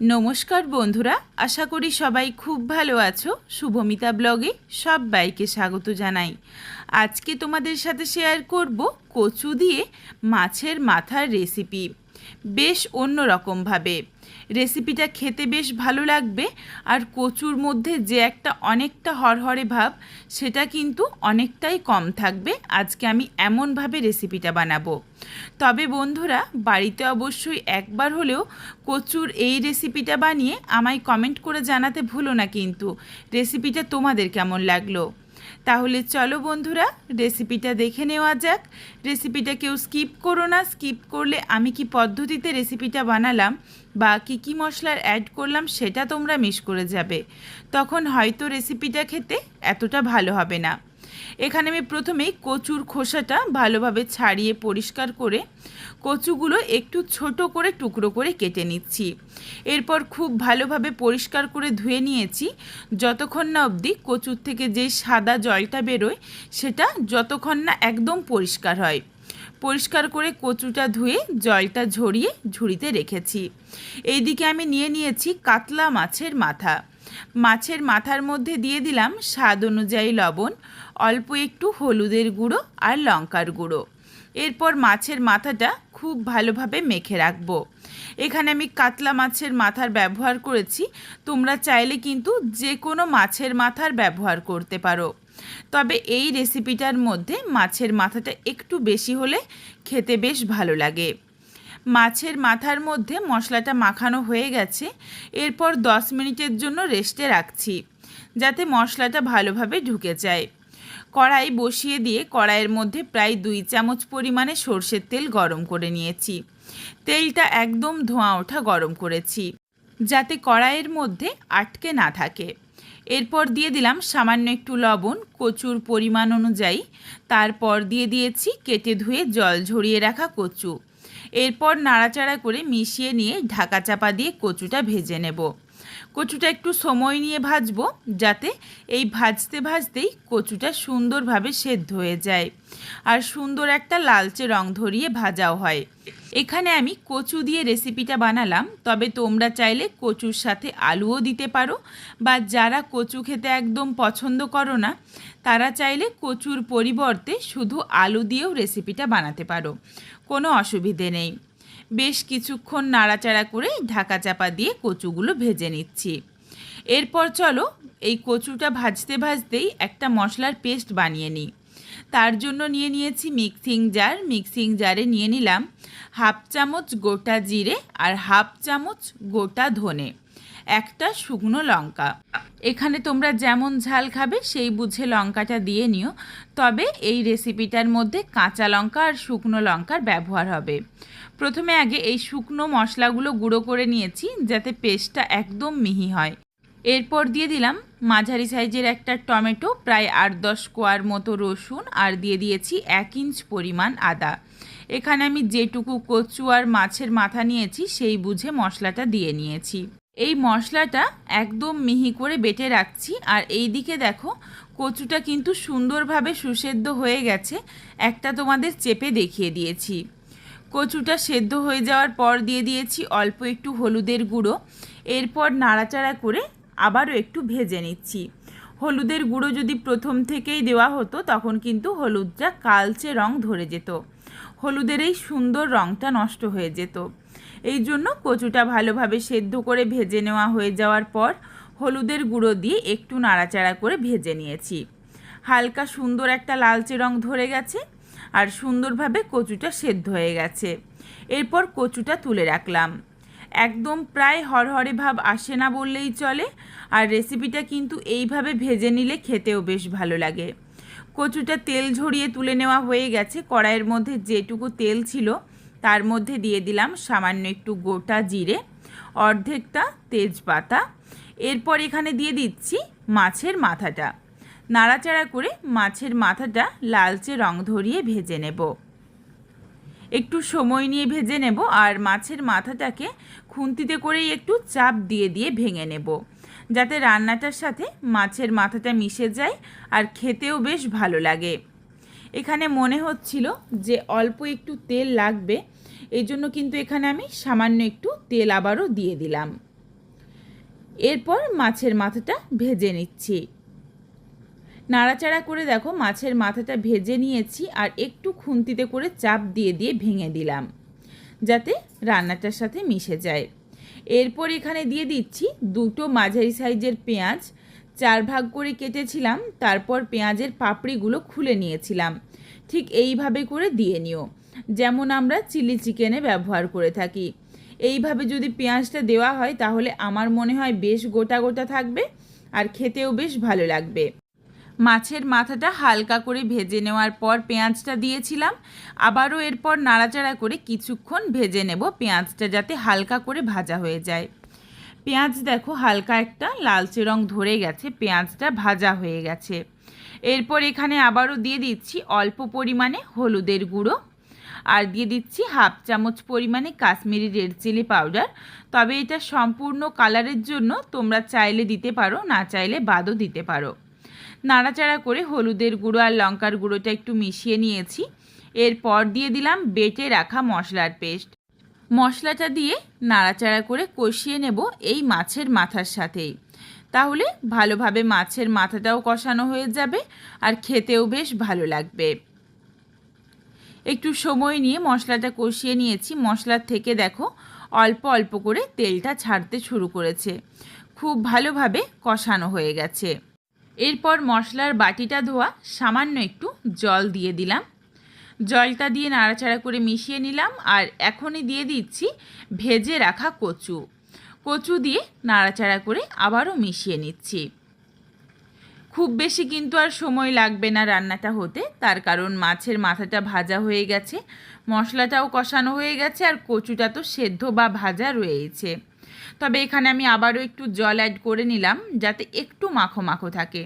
নমস্কার বন্ধুরা, আশা করি সবাই খুব ভালো আছো। শুভমিতা ব্লগে সবাইকে স্বাগত জানাই। আজকে তোমাদের সাথে শেয়ার করব কচু দিয়ে মাছের মাথার রেসিপি বেশ অন্য রকমভাবে রেসিপিটা খেতে বেশ ভালো লাগবে। আর কচুর মধ্যে যে একটা অনেকটা হরহরে ভাব, সেটা কিন্তু অনেকটাই কম থাকবে। আজকে আমি এমনভাবে রেসিপিটা বানাবো। তবে বন্ধুরা, বাড়িতে অবশ্যই একবার হলেও কচুর এই রেসিপিটা বানিয়ে আমায় কমেন্ট করে জানাতে ভুলো না কিন্তু। রেসিপিটা তোমাদের কেমন লাগল? তাহলে চলো বন্ধুরা রেসিপিটা দেখে নেওয়া যাক। রেসিপিটা কেউ স্কিপ করো না স্কিপ করলে আমি কি পদ্ধতিতে রেসিপিটা বানালাম বা কী কী মশলার অ্যাড করলাম সেটা তোমরা মিস করে যাবে। তখন হয়তো রেসিপিটা খেতে এতটা ভালো হবে না। এখানে আমি প্রথমেই কচুর খোসাটা ভালোভাবে ছাড়িয়ে পরিষ্কার করে কচুগুলো একটু ছোট করে টুকরো করে কেটে নিচ্ছি। এরপর খুব ভালোভাবে পরিষ্কার করে ধুয়ে নিয়েছি। যতক্ষণ না অবধি কচুর থেকে যে সাদা জলটা বেরোয়, সেটা যতক্ষণ না একদম পরিষ্কার হয়। পরিষ্কার করে কচুটা ধুয়ে জলটা ঝরিয়ে ঝুড়িতে রেখেছি। এইদিকে আমি নিয়ে নিয়েছি কাতলা মাছের মাথা। মাছের মাথার মধ্যে দিয়ে দিলাম স্বাদ অনুযায়ী লবণ, অল্প একটু হলুদের গুঁড়ো আর লঙ্কার গুঁড়ো। এরপর মাছের মাথাটা খুব ভালোভাবে মেখে রাখব। এখানে আমি কাতলা মাছের মাথার ব্যবহার করেছি, তোমরা চাইলে কিন্তু যে কোনো মাছের মাথার ব্যবহার করতে পারো। তবে এই রেসিপিটার মধ্যে মাছের মাথাটা একটু বেশি হলে খেতে বেশ ভালো লাগে। মাছের মাথার মধ্যে মশলাটা মাখানো হয়ে গেছে। এরপর দশ মিনিটের জন্য রেস্টে রাখছি, যাতে মশলাটা ভালোভাবে ঢুকে যায়। কড়াই বসিয়ে দিয়ে কড়াইয়ের মধ্যে প্রায় দুই চামচ পরিমাণে সর্ষের তেল গরম করে নিয়েছি। তেলটা একদম ধোঁয়া ওঠা গরম করেছি, যাতে কড়াইয়ের মধ্যে আটকে না থাকে। এরপর দিয়ে দিলাম সামান্য একটু লবণ, কচুর পরিমাণ অনুযায়ী। তারপর দিয়ে দিয়েছি কেটে ধুয়ে জল ঝরিয়ে রাখা কচু। এরপর নাড়াচাড়া করে মিশিয়ে নিয়ে ঢাকা চাপা দিয়ে কচুটা ভেজে নেব। কচুটা একটু সময় নিয়ে ভাজবো যাতে এই ভাজতে ভাজতেই কচুটা সুন্দরভাবে সেদ্ধ হয়ে যায় আর সুন্দর একটা লালচে রং ধরিয়ে ভাজাও হয়। এখানে আমি কচু দিয়ে রেসিপিটা বানালাম, তবে তোমরা চাইলে কচুর সাথে আলুও দিতে পারো বা যারা কচু খেতে একদম পছন্দ করো না, তারা চাইলে কচুর পরিবর্তে শুধু আলু দিয়েও রেসিপিটা বানাতে পারো। কোনো অসুবিধে নেই। বেশ কিছুক্ষণ নাড়াচাড়া করে ঢাকা চাপা দিয়ে কচুগুলো ভেজে নিচ্ছি। এরপর চলো এই কচুটা ভাজতে ভাজতেই একটা মশলার পেস্ট বানিয়ে নিই। তার জন্য নিয়ে নিয়েছি মিক্সিং জার। মিক্সিং জারে নিয়ে নিলাম হাফ চামচ গোটা জিরে আর হাফ চামচ গোটা ধনে। একটা শুকনো লঙ্কা। এখানে তোমরা যেমন ঝাল খাবে, সেই বুঝে লঙ্কাটা দিয়ে নিও। তবে এই রেসিপিটার মধ্যে কাঁচা লঙ্কা আর শুকনো লঙ্কার ব্যবহার হবে। প্রথমে আগে এই শুকনো মশলাগুলো গুঁড়ো করে নিয়েছি, যাতে পেস্টটা একদম মিহি হয়। এরপর দিয়ে দিলাম মাঝারি সাইজের একটা টমেটো, প্রায় আট দশ কোয়ার মতো রসুন, আর দিয়ে দিয়েছি এক ইঞ্চ পরিমাণ আদা। এখানে আমি যেটুকু কচু আর মাছের মাথা নিয়েছি, সেই বুঝে মশলাটা দিয়ে নিয়েছি। এই মশলাটা একদম মিহি করে বেটে রাখছি। আর এই দিকে দেখো, কচুটা কিন্তু সুন্দরভাবে সুসেদ্ধ হয়ে গেছে। একটা তোমাদের চেপে দেখিয়ে দিয়েছি। কচুটা সেদ্ধ হয়ে যাওয়ার পর দিয়ে দিয়েছি অল্প একটু হলুদের গুঁড়ো। এরপর নাড়াচাড়া করে আবারও একটু ভেজে নিচ্ছি। হলুদের গুঁড়ো যদি প্রথম থেকেই দেওয়া হতো, তখন কিন্তু হলুদটা কালচে রং ধরে যেত। হলুদের এই সুন্দর রংটা নষ্ট হয়ে যেত। এই জন্য কচুটা ভালোভাবে সেদ্ধ করে ভেজে নেওয়া হয়ে যাওয়ার পর হলুদের গুঁড়ো দিয়ে একটু নাড়াচাড়া করে ভেজে নিয়েছি। হালকা সুন্দর একটা লালচে রং ধরে গেছে আর সুন্দরভাবে কচুটা সেদ্ধ হয়ে গেছে। এরপর কচুটা তুলে রাখলাম। একদম প্রায় হরহরে ভাব আসে না বললেই চলে, আর রেসিপিটা কিন্তু এইভাবে ভেজে নিলে খেতেও বেশ ভালো লাগে। কচুটা তেল ঝরিয়ে তুলে নেওয়া হয়ে গেছে। কড়াইয়ের মধ্যে যেটুকু তেল ছিল, তার মধ্যে দিয়ে দিলাম সামান্য একটু গোটা জিরে, অর্ধেকটা তেজপাতা। এরপর এখানে দিয়ে দিচ্ছি মাছের মাথাটা। নাড়াচাড়া করে মাছের মাথাটা লালচে রং ধরিয়ে ভেজে নেব। একটু সময় নিয়ে ভেজে নেব আর মাছের মাথাটাকে খুন্তিতে করেই একটু চাপ দিয়ে দিয়ে ভেঙে নেব। যাতে রান্নাটার সাথে মাছের মাথাটা মিশে যায় আর খেতেও বেশ ভালো লাগে। এখানে মনে হচ্ছিল যে অল্প একটু তেল লাগবে এই জন্য কিন্তু এখানে আমি সামান্য একটু তেল আবারও দিয়ে দিলাম। এরপর মাছের মাথাটা ভেজে নিচ্ছি। নাড়াচাড়া করে দেখো, মাছের মাথাটা ভেজে নিয়েছি আর একটু খুন্তিতে করে চাপ দিয়ে দিয়ে ভেঙে দিলাম, যাতে রান্নাটার সাথে মিশে যায়। এরপর এখানে দিয়ে দিচ্ছি দুটো মাঝারি সাইজের পেঁয়াজ। চার ভাগ করে কেটেছিলাম, তারপর পেঁয়াজের পাপড়িগুলো খুলে নিয়েছিলাম। ঠিক এইভাবে করে দিয়ে নিও। যেমন আমরা চিলি চিকেনে ব্যবহার করে থাকি। এইভাবে যদি পেঁয়াজটা দেওয়া হয়, তাহলে আমার মনে হয় বেশ গোটা গোটা থাকবে আর খেতেও বেশ ভালো লাগবে। মাছের মাথাটা হালকা করে ভেজে নেওয়ার পর পেঁয়াজটা দিয়েছিলাম। আবারও এরপর নাড়াচাড়া করে কিছুক্ষণ ভেজে নেব পেঁয়াজটা যাতে হালকা করে ভাজা হয়ে যায়। পেঁয়াজ দেখো হালকা একটা লালচে রং ধরে গেছে, পেঁয়াজটা ভাজা হয়ে গেছে। এরপর এখানে আবারও দিয়ে দিচ্ছি অল্প পরিমাণে হলুদের গুঁড়ো। আর দিয়ে দিচ্ছি হাফ চামচ পরিমাণে কাশ্মীরি রেড চিলি পাউডার। তবে এটা সম্পূর্ণ কালারের জন্য তোমরা চাইলে দিতে পারো, না চাইলে বাদও দিতে পারো। নাড়াচাড়া করে হলুদের গুঁড়ো আর লঙ্কার গুঁড়োটা একটু মিশিয়ে নিয়েছি। এরপর দিয়ে দিলাম বেটে রাখা মশলার পেস্ট। মশলাটা দিয়ে নাড়াচাড়া করে কষিয়ে নেব এই মাছের মাথার সাথেই তাহলে ভালোভাবে মাছের মাথাটাও কষানো হয়ে যাবে আর খেতেও বেশ ভালো লাগবে। একটু সময় নিয়ে মশলাটা কষিয়ে নিয়েছি। মশলার থেকে দেখো অল্প অল্প করে তেলটা ছাড়তে শুরু করেছে। খুব ভালোভাবে কষানো হয়ে গেছে। এরপর মশলার বাটিটা ধোয়া, সামান্য একটু জল দিয়ে দিলাম। জলটা দিয়ে নাড়াচাড়া করে মিশিয়ে নিলাম আর এখনই দিয়ে দিচ্ছি ভেজে রাখা কচু। কচু দিয়ে নাড়াচাড়া করে আবারও মিশিয়ে নিচ্ছি। খুব বেশি কিন্তু আর সময় লাগবে না রান্নাটা হতে, তার কারণ মাছের মাথাটা ভাজা হয়ে গেছে, মশলাটাও কষানো হয়ে গেছে আর কচুটা তো সেদ্ধ বা ভাজা রয়েছে তবে এখানে আমি আবারও একটু জল অ্যাড করে নিলাম যাতে একটু মাখো মাখো থাকে।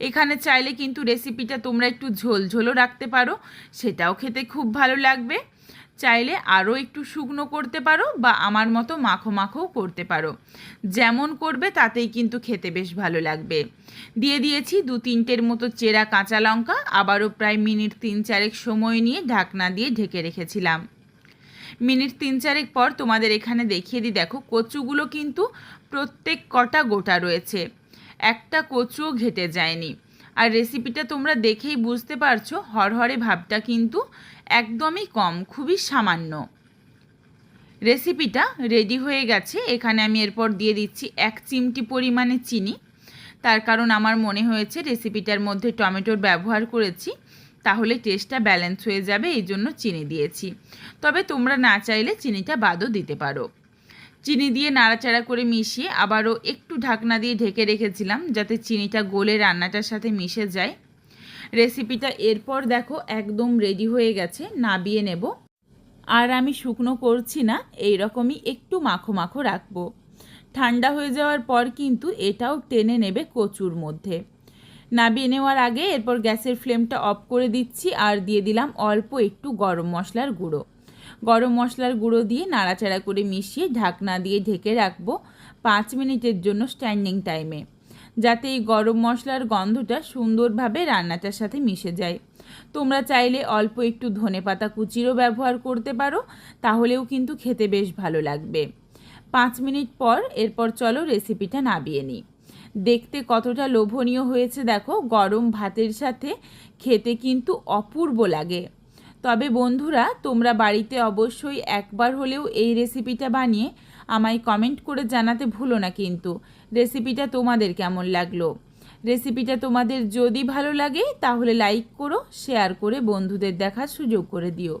এখানে চাইলে কিন্তু রেসিপিটা তোমরা একটু ঝোল ঝোলও রাখতে পারো, সেটাও খেতে খুব ভালো লাগবে। চাইলে আরও একটু শুকনো করতে পারো বা আমার মতো মাখো মাখোও করতে পারো। যেমন করবে তাতেই কিন্তু খেতে বেশ ভালো লাগবে। দিয়ে দিয়েছি দু তিনটের মতো চেরা কাঁচা লঙ্কা, আবারও প্রায় মিনিট তিন চারেক সময় নিয়ে ঢাকনা দিয়ে ঢেকে রেখেছিলাম। মিনিট তিন চারেক পর তোমাদের এখানে দেখিয়ে দিই। দেখো, কচুগুলো কিন্তু প্রত্যেক কটা গোটা রয়েছে। একটা কচুও ঘেটে যায়নি। আর রেসিপিটা তোমরা দেখেই বুঝতে পারছ, হরহরে ভাবটা কিন্তু একদমই কম, খুবই সামান্য। রেসিপিটা রেডি হয়ে গেছে। এখানে আমি এরপর দিয়ে দিচ্ছি এক চিমটি পরিমাণে চিনি। তার কারণ আমার মনে হয়েছে রেসিপিটার মধ্যে টমেটোর ব্যবহার করেছি। তাহলে টেস্টটা ব্যালেন্স হয়ে যাবে, এই জন্য চিনি দিয়েছি। তবে তোমরা না চাইলে চিনিটা বাদও দিতে পারো। চিনি দিয়ে নাড়াচাড়া করে মিশিয়ে আবারও একটু ঢাকনা দিয়ে ঢেকে রেখেছিলাম, যাতে চিনিটা গলে রান্নাটার সাথে মিশে যায়। রেসিপিটা এরপর দেখো একদম রেডি হয়ে গেছে, নাবিয়ে নেব। আর আমি শুকনো করছি না এই রকমই একটু মাখো মাখো রাখব। ঠান্ডা হয়ে যাওয়ার পর কিন্তু এটাও টেনে নেবে কচুর মধ্যে। নাবিয়ে নেওয়ার আগে এরপর গ্যাসের ফ্লেমটা অফ করে দিচ্ছি আর দিয়ে দিলাম অল্প একটু গরম মশলার গুঁড়ো। গরম মশলার গুঁড়ো দিয়ে নাড়াচাড়া করে মিশিয়ে ঢাকনা দিয়ে ঢেকে রাখব পাঁচ মিনিটের জন্য স্ট্যান্ডিং টাইমে, যাতে এই গরম মশলার গন্ধটা সুন্দরভাবে রান্নাটার সাথে মিশে যায়। তোমরা চাইলে অল্প একটু ধনে পাতা কুচিরও ব্যবহার করতে পারো, তাহলেও কিন্তু খেতে বেশ ভালো লাগবে। পাঁচ মিনিট পর এরপর চলো রেসিপিটা নাবিয়ে নিই। দেখতে কতটা লোভনীয় হয়েছে দেখো, গরম ভাতের সাথে খেতে কিন্তু অপূর্ব লাগে। তবে বন্ধুরা, তোমরা বাড়িতে অবশ্যই একবার হলেও এই রেসিপিটা বানিয়ে আমায় কমেন্ট করে জানাতে ভুলো না কিন্তু। রেসিপিটা তোমাদের কেমন লাগল? রেসিপিটা তোমাদের যদি ভালো লাগে, তাহলে লাইক করো শেয়ার করে বন্ধুদের দেখার সুযোগ করে দিও।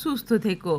সুস্থ থেকো।